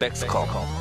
백스컴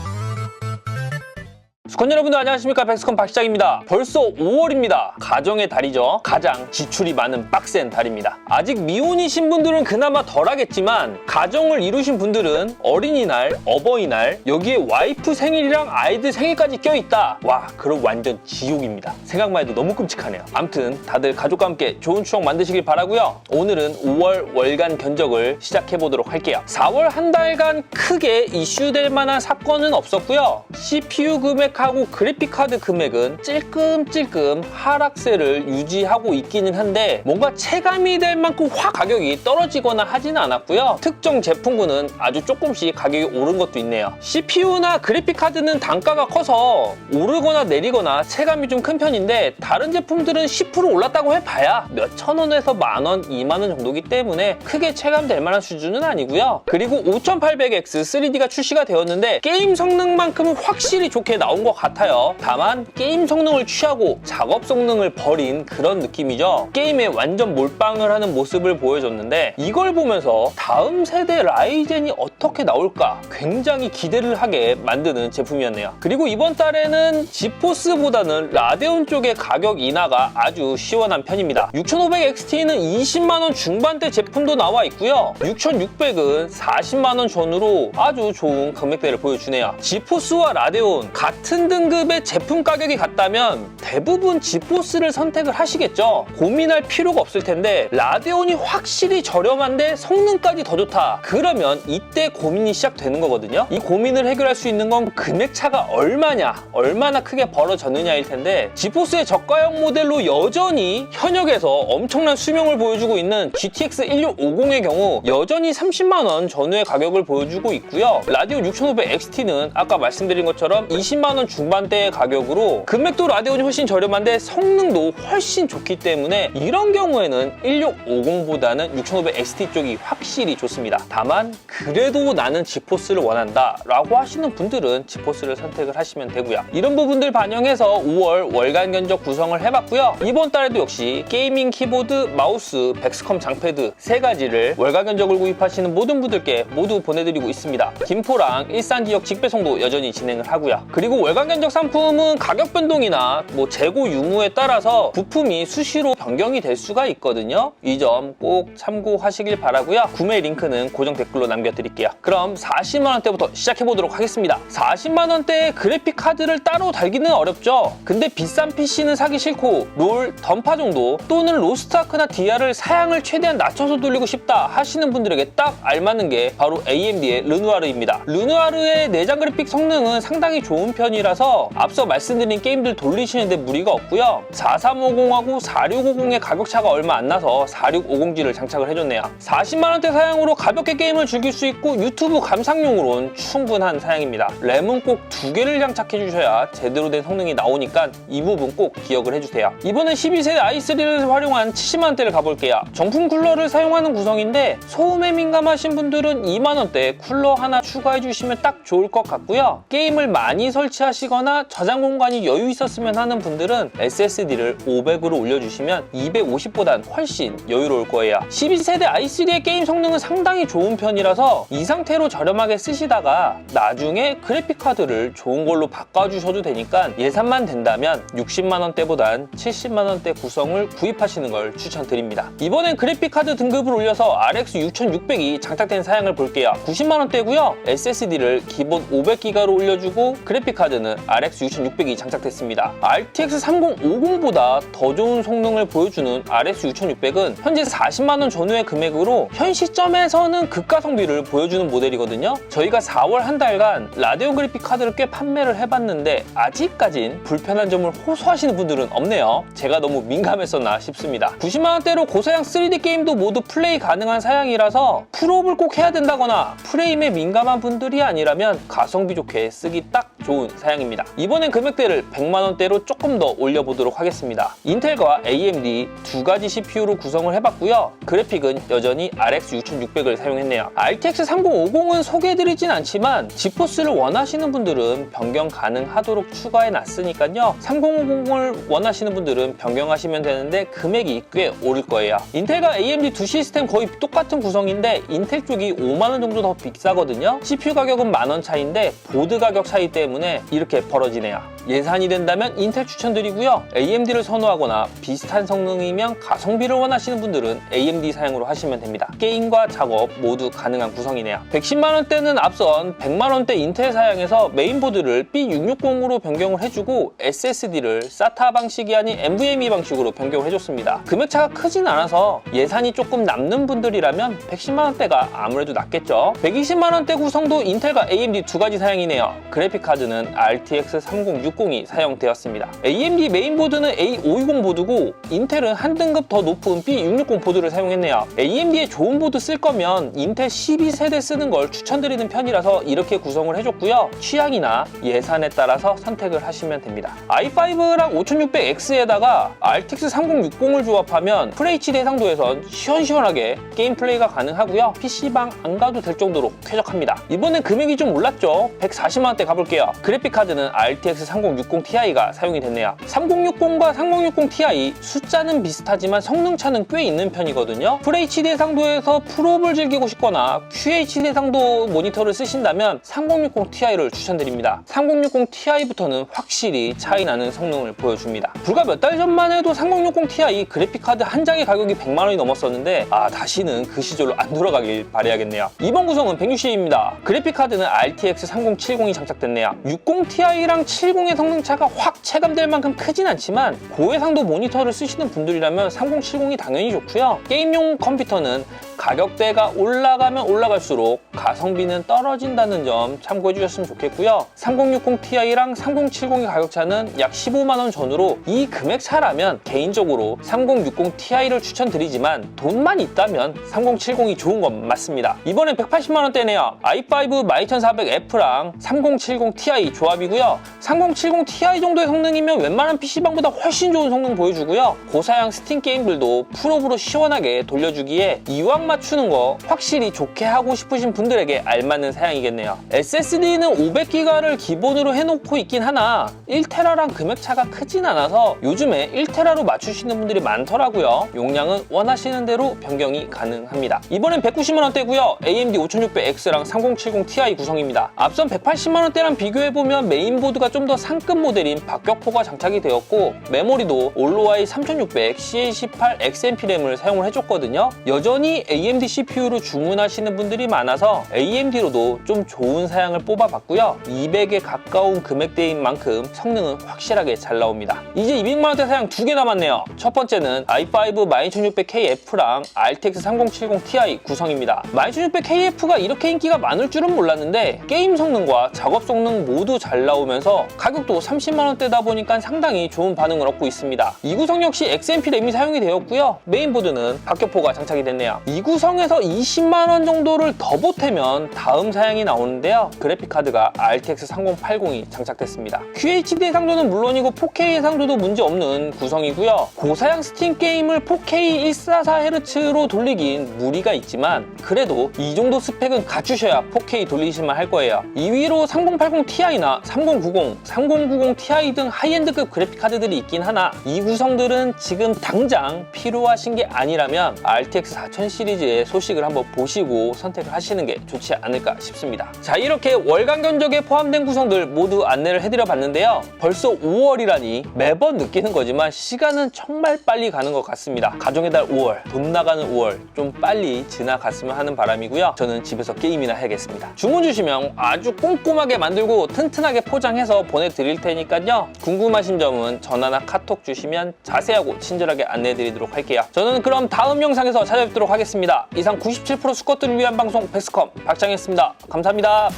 수건 여러분들 안녕하십니까? 백스컴 박시장입니다. 벌써 5월입니다. 가정의 달이죠. 가장 지출이 많은 빡센 달입니다. 아직 미혼이신 분들은 그나마 덜하겠지만 가정을 이루신 분들은 어린이날 어버이날 여기에 와이프 생일이랑 아이들 생일까지 껴있다. 와 그럼 완전 지옥입니다. 생각만 해도 너무 끔찍하네요. 암튼 다들 가족과 함께 좋은 추억 만드시길 바라고요. 오늘은 5월 월간 견적을 시작해 보도록 할게요. 4월 한 달간 크게 이슈될 만한 사건은 없었고요. CPU 금액 하고 그래픽카드 금액은 찔끔찔끔 하락세를 유지하고 있기는 한데 뭔가 체감이 될 만큼 확 가격이 떨어지거나 하지는 않았고요 특정 제품군은 아주 조금씩 가격이 오른 것도 있네요 CPU나 그래픽카드는 단가가 커서 오르거나 내리거나 체감이 좀 큰 편인데 다른 제품들은 10% 올랐다고 해봐야 몇 천 원에서 만 원, 2만 원 정도기 때문에 크게 체감될 만한 수준은 아니고요. 그리고 5800X 3D가 출시가 되었는데 게임 성능만큼은 확실히 좋게 나온 것 같아요. 다만 게임 성능을 취하고 작업 성능을 버린 그런 느낌이죠. 게임에 완전 몰빵을 하는 모습을 보여줬는데 이걸 보면서 다음 세대 라이젠이 어떻게 나올까 굉장히 기대를 하게 만드는 제품이었네요. 그리고 이번 달에는 지포스보다는 라데온 쪽의 가격 인하가 아주 시원한 편입니다. 6500XT는 20만원 중반대 제품도 나와 있고요. 6600은 40만원 전후로 아주 좋은 금액대를 보여주네요. 지포스와 라데온 같은 등급의 제품 가격이 같다면 대부분 지포스를 선택을 하시겠죠. 고민할 필요가 없을 텐데 라데온이 확실히 저렴한데 성능까지 더 좋다. 그러면 이때 고민이 시작되는 거거든요. 이 고민을 해결할 수 있는 건 금액 차가 얼마냐, 얼마나 크게 벌어졌느냐일 텐데 지포스의 저가형 모델로 여전히 현역에서 엄청난 수명을 보여주고 있는 GTX 1650의 경우 여전히 30만 원 전후의 가격을 보여주고 있고요. 라디오 6500XT는 아까 말씀드린 것처럼 20만 원 중반대의 가격으로 금액도 라디온이 훨씬 저렴한데 성능도 훨씬 좋기 때문에 이런 경우에는 1650보다는 6500XT 쪽이 확실히 좋습니다. 다만 그래도 나는 지포스를 원한다 라고 하시는 분들은 지포스를 선택을 하시면 되고요. 이런 부분들 반영해서 5월 월간 견적 구성을 해봤고요. 이번 달에도 역시 게이밍 키보드, 마우스, 백스컴 장패드 세 가지를 월간 견적을 구입하시는 모든 분들께 모두 보내드리고 있습니다. 김포랑 일산 지역 직배송도 여전히 진행을 하고요. 그리고 월간 견적 상품은 가격 변동이나 뭐 재고 유무에 따라서 부품이 수시로 변경이 될 수가 있거든요. 이 점 꼭 참고하시길 바라고요. 구매 링크는 고정 댓글로 남겨드릴게요. 그럼 40만 원대부터 시작해 보도록 하겠습니다. 40만 원대의 그래픽 카드를 따로 달기는 어렵죠. 근데 비싼 PC는 사기 싫고 롤, 던파 정도 또는 로스트아크나 DR을 사양을 최대한 낮춰서 돌리고 싶다 하시는 분들에게 딱 알맞는 게 바로 AMD의 르누아르입니다. 르누아르의 내장 그래픽 성능은 상당히 좋은 편이 라서 앞서 말씀드린 게임들 돌리시는데 무리가 없고요. 4350하고 4650의 가격 차가 얼마 안 나서 4650G를 장착을 해줬네요. 40만 원대 사양으로 가볍게 게임을 즐길 수 있고 유튜브 감상용으로는 충분한 사양입니다. 램은 꼭 두 개를 장착해 주셔야 제대로 된 성능이 나오니까 이 부분 꼭 기억을 해주세요. 이번엔 12세대 i3를 활용한 70만 원대를 가볼게요. 정품 쿨러를 사용하는 구성인데 소음에 민감하신 분들은 2만 원대 쿨러 하나 추가해 주시면 딱 좋을 것 같고요. 게임을 많이 설치하 시거나 저장 공간이 여유 있었으면 하는 분들은 SSD를 500으로 올려주시면 250보단 훨씬 여유로울 거예요. 12세대 i3의 게임 성능은 상당히 좋은 편이라서 이 상태로 저렴하게 쓰시다가 나중에 그래픽카드를 좋은 걸로 바꿔주셔도 되니까 예산만 된다면 60만 원대보단 70만 원대 구성을 구입하시는 걸 추천드립니다. 이번엔 그래픽카드 등급을 올려서 RX 6600이 장착된 사양을 볼게요. 90만 원대고요. SSD를 기본 500기가로 올려주고 그래픽카 드는 RX 6600이 장착됐습니다. RTX 3050보다 더 좋은 성능을 보여주는 RX 6600은 현재 40만 원 전후의 금액으로 현 시점에서는 극가 성비를 보여주는 모델이거든요. 저희가 4월 한 달간 라데온 그래픽 카드를 꽤 판매를 해봤는데 아직까진 불편한 점을 호소하시는 분들은 없네요. 제가 너무 민감했었나 싶습니다. 90만 원대로 고사양 3D 게임도 모두 플레이 가능한 사양이라서 풀업을 꼭 해야 된다거나 프레임에 민감한 분들이 아니라면 가성비 좋게 쓰기 딱 좋은 사양입니다. 이번엔 금액대를 100만원대로 조금 더 올려보도록 하겠습니다. 인텔과 AMD 두 가지 CPU로 구성을 해봤고요. 그래픽은 여전히 RX 6600을 사용했네요. RTX 3050은 소개해드리진 않지만 지포스를 원하시는 분들은 변경 가능하도록 추가해놨으니까요. 3050을 원하시는 분들은 변경하시면 되는데 금액이 꽤 오를 거예요. 인텔과 AMD 두 시스템 거의 똑같은 구성인데 인텔 쪽이 5만원 정도 더 비싸거든요. CPU 가격은 만원 차이인데 보드 가격 차이 때문에 이렇게 벌어지네요. 예산이 된다면 인텔 추천드리고요. AMD를 선호하거나 비슷한 성능이면 가성비를 원하시는 분들은 AMD 사용으로 하시면 됩니다. 게임과 작업 모두 가능한 구성이네요. 110만원대는 앞선 100만원대 인텔 사양에서 메인보드를 B660으로 변경을 해주고 SSD를 SATA 방식이 아닌 NVMe 방식으로 변경을 해줬습니다. 금액차가 크진 않아서 예산이 조금 남는 분들이라면 110만원대가 아무래도 낫겠죠. 120만원대 구성도 인텔과 AMD 두 가지 사양이네요. 그래픽카드는 RTX 3060이 사용되었습니다. AMD 메인보드는 A520 보드고 인텔은 한 등급 더 높은 B660 보드를 사용했네요. AMD의 좋은 보드 쓸 거면 인텔 12세대 쓰는 걸 추천드리는 편이라서 이렇게 구성을 해줬고요. 취향이나 예산에 따라서 선택을 하시면 됩니다. i5랑 5600X에다가 RTX 3060을 조합하면 FHD 해상도에선 시원시원하게 게임 플레이가 가능하고요. PC방 안 가도 될 정도로 쾌적합니다. 이번엔 금액이 좀 올랐죠. 140만원대 가볼게요. 그래픽카드는 RTX 3060 Ti가 사용이 됐네요. 3060과 3060 Ti 숫자는 비슷하지만 성능차는 꽤 있는 편이거든요. FHD 해상도에서 프로를 즐기고 싶거나 QHD 해상도 모니터를 쓰신다면 3060 Ti를 추천드립니다. 3060 Ti부터는 확실히 차이 나는 성능을 보여줍니다. 불과 몇 달 전만 해도 3060 Ti 그래픽카드 한 장의 가격이 100만 원이 넘었었는데 아 다시는 그 시절로 안 돌아가길 바라야겠네요. 이번 구성은 160입니다. 그래픽카드는 RTX 3070이 장착됐네요. 60ti랑 70의 성능 차가 확 체감될 만큼 크진 않지만 고해상도 모니터를 쓰시는 분들이라면 3070이 당연히 좋고요. 게임용 컴퓨터는 가격대가 올라가면 올라갈수록 가성비는 떨어진다는 점 참고해 주셨으면 좋겠고요. 3060ti랑 3070의 가격 차는 약 15만 원 전후로 이 금액 차라면 개인적으로 3060ti를 추천드리지만 돈만 있다면 3070이 좋은 건 맞습니다. 이번엔 180만 원대네요. i5 12400F랑 3070ti 조합이고요. 3070ti 정도의 성능이면 웬만한 PC방보다 훨씬 좋은 성능 보여주고요. 고사양 스팀 게임들도 풀업으로 시원하게 돌려주기에 이왕 맞추는 거 확실히 좋게 하고 싶으신 분들에게 알맞는 사양이겠네요. SSD는 500기가를 기본으로 해놓고 있긴 하나 1테라랑 금액 차가 크진 않아서 요즘에 1테라로 맞추시는 분들이 많더라고요. 용량은 원하시는 대로 변경이 가능합니다. 이번엔 190만 원대고요. AMD 5600X랑 3070ti 구성입니다. 앞선 180만 원대랑 비교해 보면 메인보드가 좀 더 상급 모델인 박격포가 장착이 되었고 메모리도 올로와이 3600 CA18 XMP 램을 사용을 해줬거든요. 여전히 AMD CPU로 주문하시는 분들이 많아서 AMD로도 좀 좋은 사양을 뽑아봤고요. 200에 가까운 금액대인 만큼 성능은 확실하게 잘 나옵니다. 이제 200만원대 사양 두 개 남았네요. 첫 번째는 i5 12600KF랑 RTX 3070ti 구성입니다. 12600KF가 이렇게 인기가 많을 줄은 몰랐는데 게임 성능과 작업 성능 모두 잘 나오면서 가격도 30만원대다 보니까 상당히 좋은 반응을 얻고 있습니다. 이 구성 역시 XMP 램이 사용이 되었고요. 메인보드는 박격포가 장착이 됐네요. 이 구성에서 20만원 정도를 더 보태면 다음 사양이 나오는데요. 그래픽카드가 RTX 3080이 장착됐습니다. QHD 해상도는 물론이고 4K 해상도도 문제 없는 구성이고요. 고사양 스팀 게임을 4K 144Hz로 돌리긴 무리가 있지만 그래도 이 정도 스펙은 갖추셔야 4K 돌리실만 할 거예요. 2위로 3080 Ti나 3090, 3090 Ti 등 하이엔드급 그래픽카드들이 있긴 하나 이 구성들은 지금 당장 필요하신 게 아니라면 RTX 4000 시리즈 의 소식을 한번 보시고 선택을 하시는 게 좋지 않을까 싶습니다. 자 이렇게 월간 견적에 포함된 구성들 모두 안내를 해드려 봤는데요. 벌써 5월이라니 매번 느끼는 거지만 시간은 정말 빨리 가는 것 같습니다. 가정의 달 5월, 돈 나가는 5월 좀 빨리 지나갔으면 하는 바람이고요. 저는 집에서 게임이나 해야겠습니다. 주문 주시면 아주 꼼꼼하게 만들고 튼튼하게 포장해서 보내드릴 테니까요. 궁금하신 점은 전화나 카톡 주시면 자세하고 친절하게 안내해드리도록 할게요. 저는 그럼 다음 영상에서 찾아뵙도록 하 겠습니다. 이상 97% 수컷들을 위한 방송 백스컴 박장이었습니다. 감사합니다.